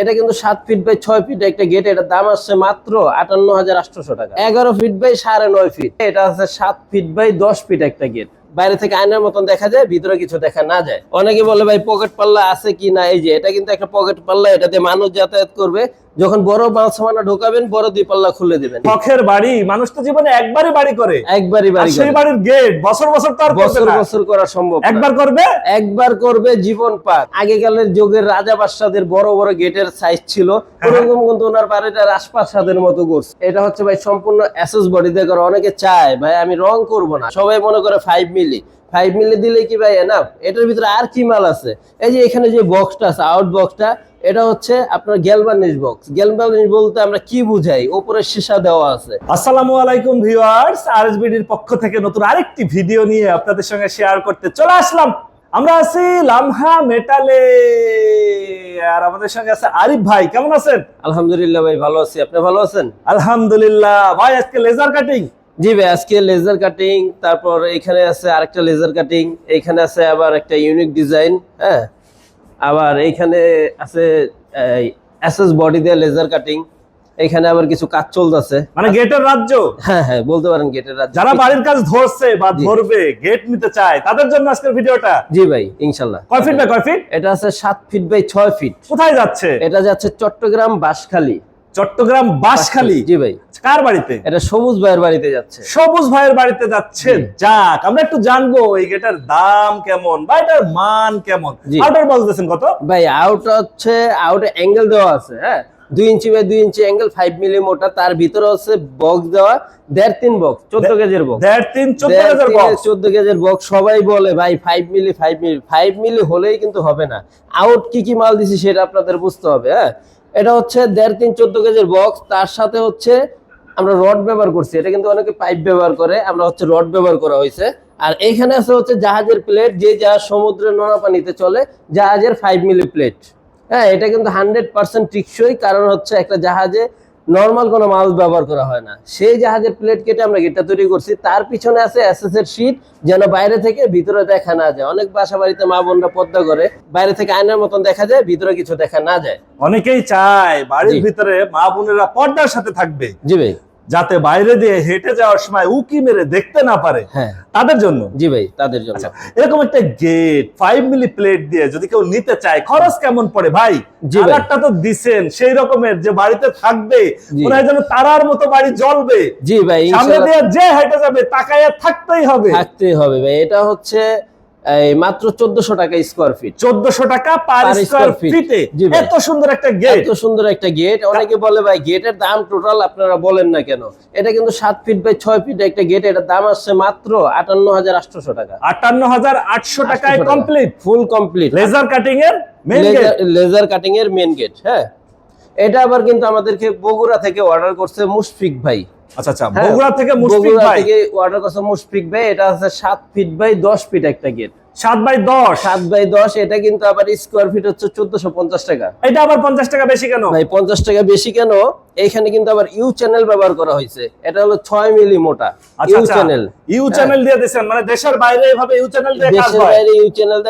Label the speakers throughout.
Speaker 1: এটা কিন্তু সাত ফিট বাই ছয় ফিট একটা গেট এটার দাম আসছে মাত্র আটান্ন হাজার আটশোশো টাকা। এগারো ফিট বাই সাড়ে নয় ফিট এটা আছে সাত ফিট বাই দশ ফিট একটা গেট বাইরে থেকে আয়নার মতন দেখা যায়, ভিতরে কিছু দেখা না যায়। অনেকে বলে, ভাই পকেট পাল্লা আছে কি না? এই যে, এটা কিন্তু একটা পকেট পাল্লা এটাতে মানুষ যাতায়াত করবে। যখন বড় মাল সামানা ঢোকাবেন বড় দুই পাল্লা খুলে দিবেন।
Speaker 2: শখের বাড়ি মানুষ তো জীবনে একবারই বাড়ি করে।
Speaker 1: একবারই বাড়ি
Speaker 2: সেই বাড়ির গেট বছর বছর তো আর করবে
Speaker 1: বছর বছর করা সম্ভব
Speaker 2: একবার করবে?
Speaker 1: একবার করবে জীবন পাক আগেকালের যুগের রাজা বাদশাদের বড় বড় গেটের সাইজ ছিল।
Speaker 2: হ্যাঁ।
Speaker 1: ওরকম কিন্তু ওনার বাড়িটা রাজপ্রাসাদের মতো করছে এটা হচ্ছে ভাই সম্পূর্ণ অ্যাসেস বডি দিয়ে করা অনেকে চায় ভাই আমি রং করব না। সবাই মনে করে ফাইভ মিলি ফাইভ মিলি দিলে কি ভাই না এটার ভিতরে আর কি মাল আছে? এই যে এখানে যে বক্সটা আছে আউট বক্সটা এটা হচ্ছে আপনার গ্যালবানিশ বক্স গ্যালবানিশ বলতে আমরা কি বুঝাই? উপরে সীসা দেওয়া আছে।
Speaker 2: আসসালামু আলাইকুম ভিউয়ার্স আরএসবিডির পক্ষ থেকে নতুন আরেকটি ভিডিও নিয়ে আপনাদের সঙ্গে শেয়ার করতে চলে আসলাম। আমরা আছি লামহা মেটালে আর আমাদের সঙ্গে আছে আরিফ ভাই কেমন আছেন?
Speaker 1: আলহামদুলিল্লাহ ভাই ভালো আছি। আপনি ভালো আছেন?
Speaker 2: আলহামদুলিল্লাহ। ভাই আজকে লেজার কাটিং
Speaker 1: জি ভাই আজকে লেজার কাটিং তারপর এখানে আছে আরেকটা লেজার কাটিং এখানে আছে আবার একটা ইউনিক ডিজাইন হ্যাঁ? আবার এইখানে আছে অ্যাসেস বডি দিয়ে লেজার কাটিং এখানে আবার কিছু কাজ চলতেছে।
Speaker 2: মানে গেটের রাজ্য?
Speaker 1: হ্যাঁ হ্যাঁ বলতে পারেন গেটের রাজ্য।
Speaker 2: যারা বাড়ির কাজ ধরছে বা ধরবে গেট নিতে চায় তাদের জন্য আজকের ভিডিওটা?
Speaker 1: জি ভাই ইনশাল্লাহ।
Speaker 2: কয় ফিট বাই কয় ফিট
Speaker 1: এটা আছে সাত ফিট বাই ছয় ফিট
Speaker 2: কোথায় যাচ্ছে?
Speaker 1: এটা যাচ্ছে চট্টগ্রাম বাঁশখালী।
Speaker 2: চট্টগ্রাম বাঁশখালী
Speaker 1: জি ভাই।
Speaker 2: কার বাড়িতে?
Speaker 1: এটা সবুজ ভাইয়ের বাড়িতে যাচ্ছে।
Speaker 2: সবুজ ভাইয়ের বাড়িতে যাচ্ছে। যাক আমরা একটু জানব এই গেটার দাম কেমন বা এটার মান কেমন। আউটার বলতেছেন কত?
Speaker 1: ভাই আউট হচ্ছে আউটে অ্যাঙ্গেল দেওয়া আছে হ্যাঁ? দুই ইঞ্চি বাই দুই ইঞ্চি অ্যাঙ্গেল ফাইভ মিলি মোটা। তার ভিতরে হচ্ছে বক্স দেওয়া দেড় তিন বক্স চোদ্দ কেজির বক্স
Speaker 2: দেড় তিন চোদ্দ
Speaker 1: কেজির বক্স সবাই বলে ভাই five milli five milli five milli হলেই কিন্তু হবে না। আউট কি কি মাল দিছি সেটা আপনাদের বুঝতে হবে হ্যাঁ? এটা হচ্ছে দেড় তিন চোদ্দ কেজির বক্স তার সাথে হচ্ছে আমরা রড ব্যবহার করছি। এটা কিন্তু অনেকে পাইপ ব্যবহার করে আমরা হচ্ছে রড ব্যবহার করা হয়েছে। আর এইখানে আছে হচ্ছে জাহাজের প্লেট যে জাহাজ সমুদ্রের নোনা পানিতে চলে জাহাজের ফাইভ মিলি প্লেট হ্যাঁ এটা কিন্তু হান্ড্রেড পার্সেন্ট টিকসই কারণ হচ্ছে একটা জাহাজে নর্মাল কোনো মাল ব্যবহার করা হয় না। সেই জাহাজের প্লেট কেটে আমরা গেটটা তৈরি করছি। তার পিছনে আছে এর শীট যেন বাইরে থেকে ভিতরে দেখা না যায়। অনেক বাসা বাড়িতে মা বোনরা পদ্মা করে বাইরে থেকে আয়নার মতন দেখা যায় ভিতরে কিছু দেখা না যায়।
Speaker 2: অনেকেই চায় বাড়ির ভিতরে মা বোনেরা পর্দার সাথে থাকবে।
Speaker 1: জি ভাই।
Speaker 2: যাতে বাইরে দিয়ে হেঁটে যাওয়ার সময় উকি মেরে দেখতে না পারে
Speaker 1: হ্যাঁ।
Speaker 2: তাদের জন্য।
Speaker 1: জি ভাই তাদের জন্য।
Speaker 2: আচ্ছা এরকম একটা গেট ফাইভ মিলি প্লেট দিয়ে যদি কেউ নিতে চায় খরচ কেমন পড়ে ভাই। কালারটা তো দিছেন সেই রকমের যে বাড়িতে থাকবে। মনে যেন তারার মতো বাড়ি জ্বলবে।
Speaker 1: জি ভাই
Speaker 2: সামনে দিয়ে যে হেঁটে যাবে তাকায় থাকতেই হবে।
Speaker 1: থাকতেই হবে ভাই এটা হচ্ছে এই মাত্র চোদ্দশো টাকা স্কোয়ার ফিট
Speaker 2: চোদ্দশো টাকা পার স্কোয়ার ফিটে এত সুন্দর একটা গেট
Speaker 1: এত সুন্দর একটা গেট অনেকে বলে ভাই গেটের দাম টোটাল আপনারা বলেন না কেন? এটা কিন্তু সাত ফিট বাই ছয় ফিট একটা গেট এটার দাম আসছে মাত্র আটান্ন হাজার আটশোশো টাকা।
Speaker 2: আটান্ন হাজার আটশো টাকায় complete
Speaker 1: full complete
Speaker 2: laser cutting এর মেন গেট
Speaker 1: লেজার কাটিং এর মেন গেট হ্যাঁ। এটা আবার কিন্তু আমাদেরকে বগুড়া থেকে অর্ডার করছে মুশফিক ভাই।
Speaker 2: আচ্ছা আচ্ছা
Speaker 1: হ্যাঁ,
Speaker 2: বগুড়া থেকে মুশফিক ভাই।
Speaker 1: থেকে অর্ডার করছে মুশফিক ভাই এটা আছে সাত ফিট বাই দশ ফিট একটা গেট
Speaker 2: সাত বাই দশ?
Speaker 1: সাত বাই দশ এটা কিন্তু আবার স্কোয়ার ফিট হচ্ছে চোদ্দশো পঞ্চাশ টাকা।
Speaker 2: এটা আবার পঞ্চাশ টাকা বেশি কেন?
Speaker 1: ভাই পঞ্চাশ টাকা বেশি কেন? এইখানে কিন্তু আবার ইউ চ্যানেল ব্যবহার করা হয়েছে। এটা হলো ছয় মিলি মোটা ইউ চ্যানেল
Speaker 2: ইউ চ্যানেল দিয়ে দিয়েছেন মানে দেশের বাইরে এভাবে ইউ চ্যানেল দিয়ে কাজ
Speaker 1: দেশের বাইরে ইউ চ্যানেল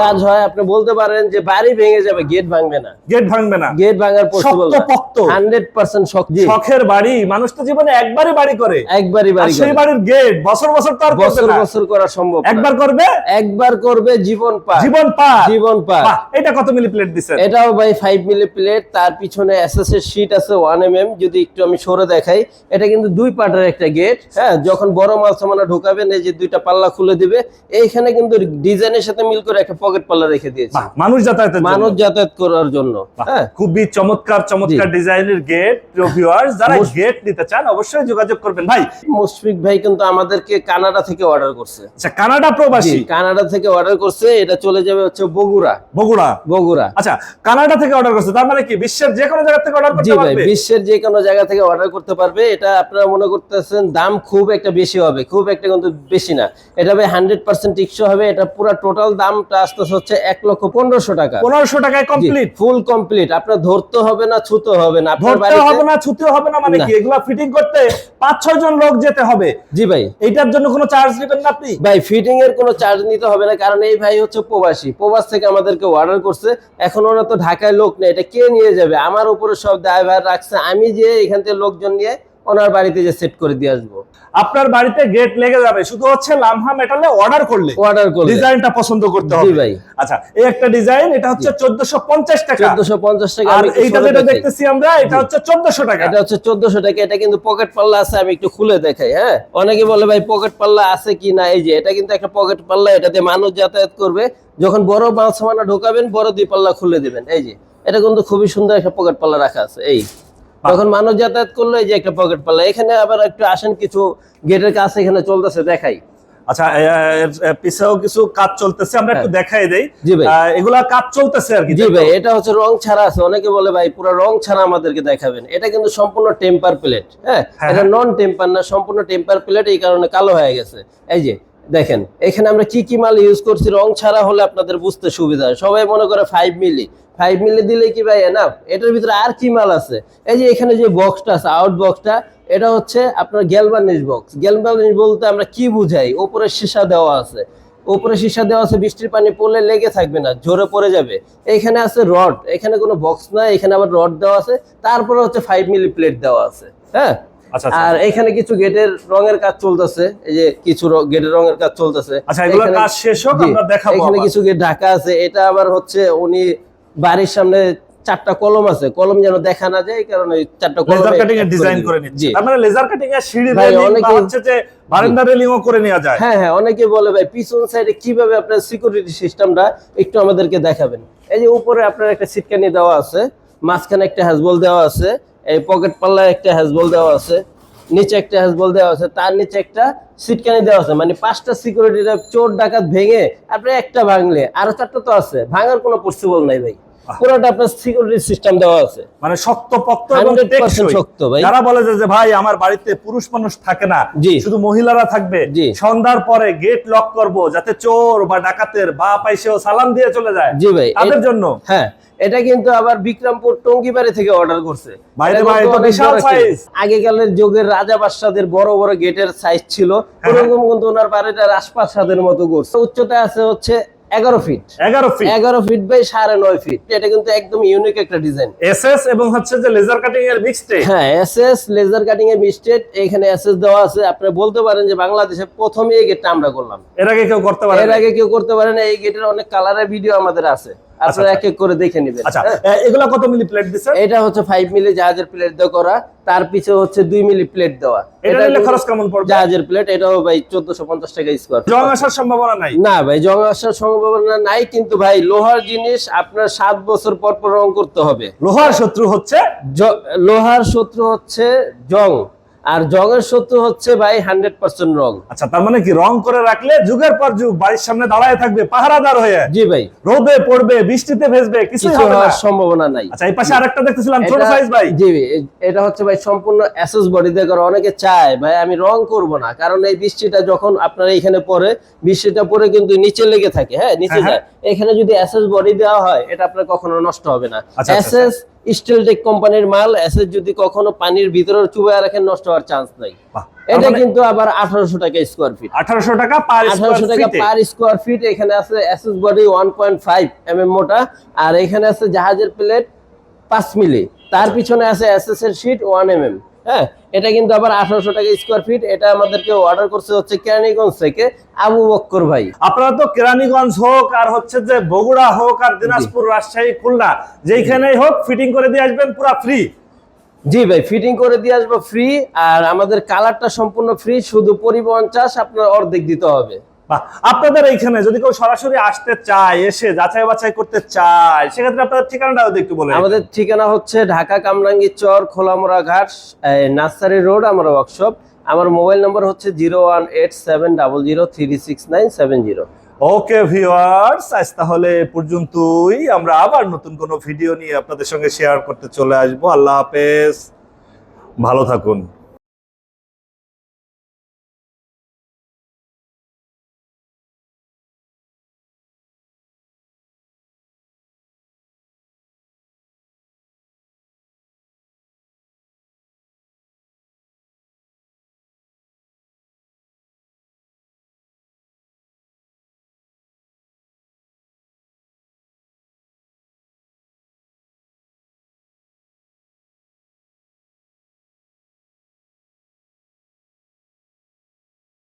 Speaker 1: কাজ হয় আপনি বলতে পারেন যে বাড়ি ভেঙে যাবে গেট ভাঙবে না।
Speaker 2: গেট ভাঙবে না।
Speaker 1: গেট ভাঙার পসিবল
Speaker 2: শক্ত পোক্ত।
Speaker 1: হান্ড্রেড পার্সেন্ট শক্তি।
Speaker 2: শখের বাড়ি মানুষ তো জীবনে একবারই বাড়ি করে।
Speaker 1: একবারই বাড়ি
Speaker 2: সেই বাড়ির গেট বছর বছর তো আর করবে
Speaker 1: বছর। বছর করা সম্ভব
Speaker 2: একবার করবে?
Speaker 1: একবার করবে জীবন পার।
Speaker 2: জীবন পার।
Speaker 1: জীবন পার।
Speaker 2: এটা কত মিলি প্লেট দিছেন
Speaker 1: এটাও ভাই ফাইভ মিলি প্লেট তার পিছনে এসএস এর শীট আছে ওয়ান এম এম যদি একটু আমি সরে দেখাই এটা কিন্তু দুই পার্টের একটা গেট হ্যাঁ যখন বড় মাল সামানা ঢোকাবেন এই যে দুইটা পাল্লা খুলে দিবে এইখানে কিন্তু ডিজাইনের সাথে মিল করে একটা পকেট পাল্লা রেখে দিয়েছে।
Speaker 2: মানুষ যাতায়াতের জন্য।
Speaker 1: মানুষ যাতায়াত করার জন্য হ্যাঁ।
Speaker 2: খুবই চমৎকার চমৎকার ডিজাইনের গেট ভিউয়ার্স যারা গেট নিতে চান অবশ্যই যোগাযোগ করবেন। ভাই
Speaker 1: মুশফিক ভাই কিন্তু আমাদেরকে কানাডা থেকে অর্ডার করছে।
Speaker 2: আচ্ছা কানাডা প্রবাসী?
Speaker 1: কানাডা থেকে অর্ডার করছে এটা চলে যাবে হচ্ছে বগুড়া।
Speaker 2: বগুড়া?
Speaker 1: বগুড়া।
Speaker 2: আচ্ছা কানাডা থেকে অর্ডার করছে তার মানে কি বিশ্বের যে কোনো জায়গা থেকে অর্ডার করতে পারবে?
Speaker 1: বিশ্বের যে কোনো জায়গা থেকে অর্ডার করতে পারবে এটা আপনারা মনে করতেছেন দাম খুব একটা বেশি হবে খুব একটা কিন্তু বেশি না। এটা হবে হান্ড্রেড পার্সেন্ট টিকসো হবে এটা পুরো টোটাল দামটা আসতেছে হচ্ছে এক লক্ষ পনেরোশো টাকা।
Speaker 2: পনেরোশো টাকায় কমপ্লিট
Speaker 1: ফুল কমপ্লিট আপনার ধরতে হবে না ছুতে হবে না।
Speaker 2: ধরতে হবে না ছুতে হবে না মানে কি? এগুলা ফিটিং করতে পাঁচ ছয় জন লোক যেতে হবে।
Speaker 1: জি ভাই।
Speaker 2: এইটার জন্য কোনো চার্জ নেবেন না আপনি?
Speaker 1: ভাই ফিটিং এর কোনো চার্জ নিতে হবে না কারণ এই ভাই হচ্ছে প্রবাসী। প্রবাস থেকে আমাদেরকে অর্ডার করছে। এখন ওরা তো ঢাকায় লোক নেই এটা কে নিয়ে যাবে? আমার উপরে সব দায়ভার রাখছে। আমি যে এখান থেকে লোকজন নিয়ে ওনার বাড়িতে যে সেট করে দিয়ে আসব।
Speaker 2: আপনার বাড়িতে গেট লেগে যাবে। শুধু হচ্ছে লামহা মেটালে অর্ডার করলে
Speaker 1: অর্ডার করলে।
Speaker 2: ডিজাইনটা পছন্দ করতে হবে।
Speaker 1: ভাই।
Speaker 2: আচ্ছা এই একটা ডিজাইন এটা হচ্ছে চোদ্দশো পঞ্চাশ টাকা।
Speaker 1: চোদ্দশো পঞ্চাশ টাকা
Speaker 2: আর এইটা যেটা দেখতেছি আমরা এটা হচ্ছে চোদ্দশো টাকা।
Speaker 1: এটা হচ্ছে চোদ্দশো টাকা এটা কিন্তু পকেট পাল্লা আছে আমি একটু খুলে দেখাই হ্যাঁ? অনেকে বলে ভাই পকেট পাল্লা আছে কি না? এই যে এটা কিন্তু একটা পকেট পাল্লা এটাতে মানুষ যাতায়াত করবে। যখন বড় সামানা ঢোকাবেন বড় দুই পাল্লা খুলে দিবেন এই যে। এটা কিন্তু খুবই সুন্দর একটা পকেট পাল্লা রাখা আছে এই। যখন মানুষ যাতায়াত করল এই যে একটা পকেট পাল্লা এখানে আবার একটু আসেন কিছু গেটের কাছে এখানে চলতেছে দেখাই।
Speaker 2: আচ্ছা পিছেও কিছু কাজ চলতেছে আমরা একটু দেখাই দেই।
Speaker 1: হ্যাঁ। জি ভাই।
Speaker 2: আহ, এগুলা কাজ চলতেছে আর কি
Speaker 1: জি ভাই এটা হচ্ছে রং ছাড়া আছে। অনেকে বলে ভাই পুরো রং ছাড়া আমাদেরকে দেখাবেন। এটা কিন্তু সম্পূর্ণ টেম্পার প্লেট হ্যাঁ?
Speaker 2: হ্যাঁ,
Speaker 1: এটা নন টেম্পার না সম্পূর্ণ টেম্পার প্লেট এই কারণে কালো হয়ে গেছে। এই যে দেখেন এখানে আমরা কি কি মাল ইউজ করছি রং ছাড়া হলে আপনাদের বুঝতে সুবিধা হয়। সবাই মনে করে ফাইভ মিলি ফাইভ মিলি দিলে কি ভাই এনাফ এটার ভিতরে আর কি মাল আছে? এই যে এখানে যে বক্সটা আছে আউট বক্সটা এটা হচ্ছে আপনার গ্যালবানিশ বক্স গ্যালবানিশ বলতে আমরা কি বুঝাই? উপরে সীসা দেওয়া আছে। উপরে সীসা দেওয়া আছে বৃষ্টির পানি পড়লে লেগে থাকবে না ঝরে পড়ে যাবে। এখানে আছে রড এখানে কোনো বক্স নাই এখানে আবার রড দেওয়া আছে। তারপরে হচ্ছে ফাইভ মিলি প্লেট দেওয়া আছে হ্যাঁ?
Speaker 2: আচ্ছা আচ্ছা।
Speaker 1: আর এখানে কিছু গেটের রঙের কাজ চলতেছে এই যে কিছু গেটের রঙের কাজ চলতেছে।
Speaker 2: আচ্ছা, এগুলোর
Speaker 1: এখানে-
Speaker 2: কাজ শেষ হোক, আমরা দেখাবো
Speaker 1: এখানে কিছু গেট ঢাকা আছে এটা আবার হচ্ছে উনি বাড়ির সামনে চারটা কলম আছে কলম যেন দেখা না যায় কারণে ওই চারটা কলম
Speaker 2: লেজার কাটিং এর ডিজাইন করে নিচ্ছে। তার মানে লেজার কাটিং এর সিঁড়ি রেলিং হচ্ছে যে বারান্দা রেলিংও করে নেওয়া যায়।
Speaker 1: হ্যাঁ হ্যাঁ অনেকে বলে ভাই পিছন সাইডে কীভাবে আপনার সিকিউরিটি সিস্টেমটা একটু আমাদেরকে দেখাবেন? এই যে উপরে আপনার একটা সিটকানি দেওয়া আছে মাঝখানে একটা হ্যাজবল দেওয়া আছে এই পকেট পাল্লায় একটা হ্যাজবল দেওয়া আছে। নিচে একটা হ্যাজবল দেওয়া আছে, তার নিচে একটা সিটকানি দেওয়া আছে। মানে পাঁচটা সিকিউরিটি চোর ডাকাত ভেঙে আপনি একটা ভাঙলে, আরও চারটা তো আছে, ভাঙার কোনো পসিবল নাই ভাই। পুরোটা আপনার সিকিউরিটি সিস্টেম দেওয়া আছে।
Speaker 2: মানে শক্ত পক্ত এবং টেকসই।
Speaker 1: শক্ত ভাই।
Speaker 2: যারা বলে যে ভাই আমার বাড়িতে পুরুষ মানুষ থাকে না শুধু মহিলারা থাকবে সন্ধ্যার পরে গেট লক করব যাতে চোর বা ডাকাতের বা পাইছেও সালাম দিয়ে চলে যায়।
Speaker 1: জি ভাই।
Speaker 2: তাদের জন্য।
Speaker 1: হ্যাঁ এটা কিন্তু আবার বিক্রমপুর টঙ্গিবাড়ি থেকে অর্ডার করছে। আগেকালের যুগের রাজা বাদশাদের বড় বড় গেটের সাইজ ছিল।
Speaker 2: হ্যাঁ।
Speaker 1: ওরকম কিন্তু ওনার বাড়িটা রাজপ্রাসাদের মতো করছে উচ্চতা আছে হচ্ছে এগারো ফিট
Speaker 2: এগারো ফিট
Speaker 1: এগারো ফিট বাই সাড়ে নয় ফিট এটা কিন্তু একদম ইউনিক একটা ডিজাইন
Speaker 2: এসএস এবং হচ্ছে যে লেজার কাটিং এর
Speaker 1: হ্যাঁ লেজার কাটিং এর এখানে দেওয়া আছে। আপনি বলতে পারেন যে বাংলাদেশে প্রথমে এই গেটটা আমরা করলাম।
Speaker 2: এর আগে কেউ করতে পারে
Speaker 1: এর আগে কেউ করতে পারে না এই গেটের অনেক কালারের ভিডিও আমাদের আছে। আপনারা
Speaker 2: আচ্ছা।
Speaker 1: এক এক করে দেখে নেবেন।
Speaker 2: আচ্ছা
Speaker 1: হ্যাঁ?
Speaker 2: এগুলা কত মিলি প্লেট দিছে?
Speaker 1: এটা হচ্ছে ফাইভ মিলি জাহাজের প্লেট দেওয়া করা। তার পিছে হচ্ছে দুই মিলি প্লেট দেওয়া।
Speaker 2: এটা নিলে খরচ কেমন পড়বে?
Speaker 1: জাহাজের প্লেট এটাও ভাই চোদ্দশো পঞ্চাশ টাকা স্কোয়ার
Speaker 2: জং আসার সম্ভাবনা নাই?
Speaker 1: না ভাই জং আসার সম্ভাবনা নাই কিন্তু ভাই লোহার জিনিস আপনার সাত বছর পর পর রং করতে হবে।
Speaker 2: লোহার শত্রু হচ্ছে?
Speaker 1: লোহার শত্রু হচ্ছে জং। আর জংয়ের শত্রু হচ্ছে ভাই হান্ড্রেড পার্সেন্ট রং।
Speaker 2: আচ্ছা তার মানে কি রং করে রাখলে যুগের পর যুগ বাড়ির সামনে দাঁড়ায় থাকবে পাহারাদার হয়ে।
Speaker 1: জি ভাই।
Speaker 2: রোদে পড়বে বৃষ্টিতে কিছুই
Speaker 1: কিছু হওয়ার সম্ভাবনা নাই।
Speaker 2: আচ্ছা এই পাশে আরেকটা দেখতেছিলাম ছোট সাইজ ভাই।
Speaker 1: জি এটা হচ্ছে ভাই সম্পূর্ণ অ্যাসেস বডি দিয়ে করা। অনেকে চায় ভাই আমি রং করব না। কারণ এই বৃষ্টিটা যখন আপনার এখানে পড়ে বৃষ্টিটা পড়ে কিন্তু নিচে লেগে থাকে হ্যাঁ নিচে
Speaker 2: হ্যাঁ,
Speaker 1: যায়। এখানে যদি অ্যাসেস বডি দেওয়া হয় এটা আপনার কখনো নষ্ট হবে না।
Speaker 2: আচ্ছা, আচ্ছা,
Speaker 1: অ্যাসেস স্টিলটেক কোম্পানির মাল অ্যাসেস যদি কখনো পানির ভিতরে চুবায় রাখেন নষ্ট হওয়ার চান্স নাই। এটা
Speaker 2: মানে
Speaker 1: কিন্তু আবার আঠারোশো টাকা স্কোয়ার ফিট
Speaker 2: আঠারোশো টাকা পার
Speaker 1: আঠারোশো টাকা পার স্কোয়ার ফিট এখানে আছে SS body one point five M M মোটা আর এখানে আছে জাহাজের প্লেট পাঁচ মিলি। তার পিছনে আছে এসএস এর শিট ওয়ান এম এম হ্যাঁ? এটা কিন্তু আবার আঠারোশো টাকা স্কোয়ার ফিট এটা আমাদেরকে অর্ডার করছে হচ্ছে কেরানীগঞ্জ থেকে আবু বক্কর ভাই।
Speaker 2: আপনারা তো কেরানীগঞ্জ হোক আর হচ্ছে যে বগুড়া হোক আর দিনাজপুর রাজশাহী খুলনা যেইখানেই হোক ফিটিং করে দিয়ে আসবেন পুরো ফ্রি
Speaker 1: জি ভাই ফিটিং করে দিয়ে আসব ফ্রি আর আমাদের কালারটা সম্পূর্ণ ফ্রি শুধু পরিবহন চাষ আপনার অর্ধেক দিতে হবে।
Speaker 2: আপনাদের এইখানে যদি কেউ সরাসরি আসতে চায় এসে যাচাই বাছাই করতে চায় সেক্ষেত্রে আপনাদের ঠিকানাটা যদি একটু বলে।
Speaker 1: আমাদের ঠিকানা হচ্ছে ঢাকা কামরাঙ্গি চর খোলামোড়া ঘাট নার্সারি রোড আমার ওয়ার্কশপ আমার মোবাইল নম্বর হচ্ছে zero one eight seven double zero three six nine seven zero.
Speaker 2: Okay viewers আজ তাহলে পর্যন্তই। আমরা আবার নতুন কোনো ভিডিও নিয়ে আপনাদের সঙ্গে শেয়ার করতে চলে আসব। আল্লাহ হাফেজ। ভালো থাকুন।